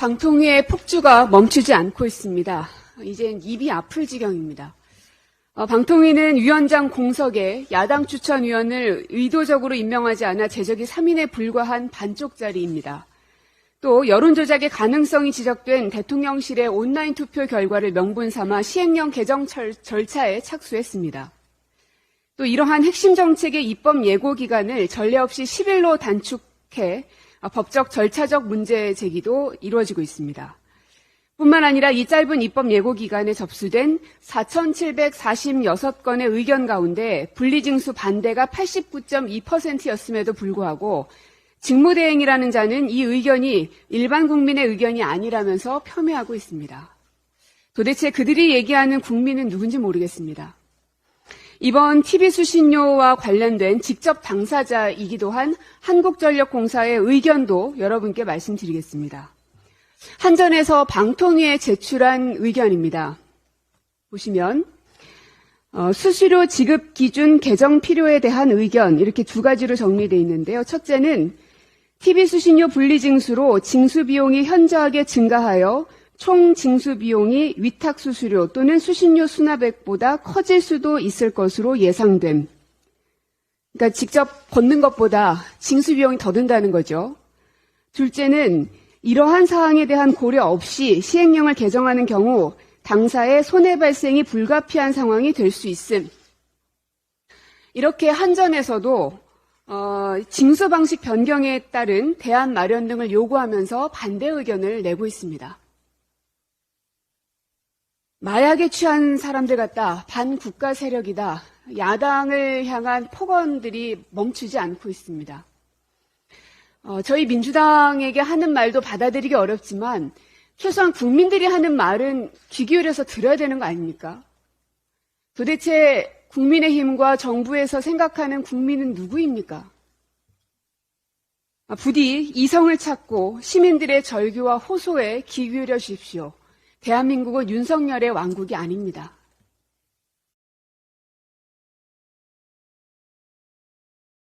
방통위의 폭주가 멈추지 않고 있습니다. 이젠 입이 아플 지경입니다. 어, 방통위는 위원장 공석에 야당 추천위원을 의도적으로 임명하지 않아 제적이 3인에 불과한 반쪽짜리입니다. 또 여론조작의 가능성이 지적된 대통령실의 온라인 투표 결과를 명분 삼아 시행령 개정 철- 절차에 착수했습니다. 또 이러한 핵심 정책의 입법 예고 기간을 전례 없이 10일로 단축해 아, 법적 절차적 문제 제기도 이루어지고 있습니다. 뿐만 아니라 이 짧은 입법 예고 기간에 접수된 4,746건의 의견 가운데 분리징수 반대가 89.2%였음에도 불구하고 직무대행이라는 자는 이 의견이 일반 국민의 의견이 아니라면서 폄훼하고 있습니다. 도대체 그들이 얘기하는 국민은 누군지 모르겠습니다. 이번 TV 수신료와 관련된 직접 당사자이기도 한 한국전력공사의 의견도 여러분께 말씀드리겠습니다. 한전에서 방통위에 제출한 의견입니다. 보시면 어, 수수료 지급 기준 개정 필요에 대한 의견 이렇게 두 가지로 정리되어 있는데요. 첫째는 TV 수신료 분리징수로 징수 비용이 현저하게 증가하여 총 징수 비용이 위탁 수수료 또는 수신료 수납액보다 커질 수도 있을 것으로 예상됨. 그러니까 직접 걷는 것보다 징수 비용이 더 든다는 거죠. 둘째는 이러한 사항에 대한 고려 없이 시행령을 개정하는 경우 당사의 손해 발생이 불가피한 상황이 될 수 있음. 이렇게 한전에서도 어, 징수 방식 변경에 따른 대안 마련 등을 요구하면서 반대 의견을 내고 있습니다. 마약에 취한 사람들 같다. 반국가 세력이다. 야당을 향한 폭언들이 멈추지 않고 있습니다. 어, 저희 민주당에게 하는 말도 받아들이기 어렵지만 최소한 국민들이 하는 말은 귀 기울여서 들어야 되는 거 아닙니까? 도대체 국민의힘과 정부에서 생각하는 국민은 누구입니까? 아, 부디 이성을 찾고 시민들의 절규와 호소에 귀 기울여 주십시오. 대한민국은 윤석열의 왕국이 아닙니다.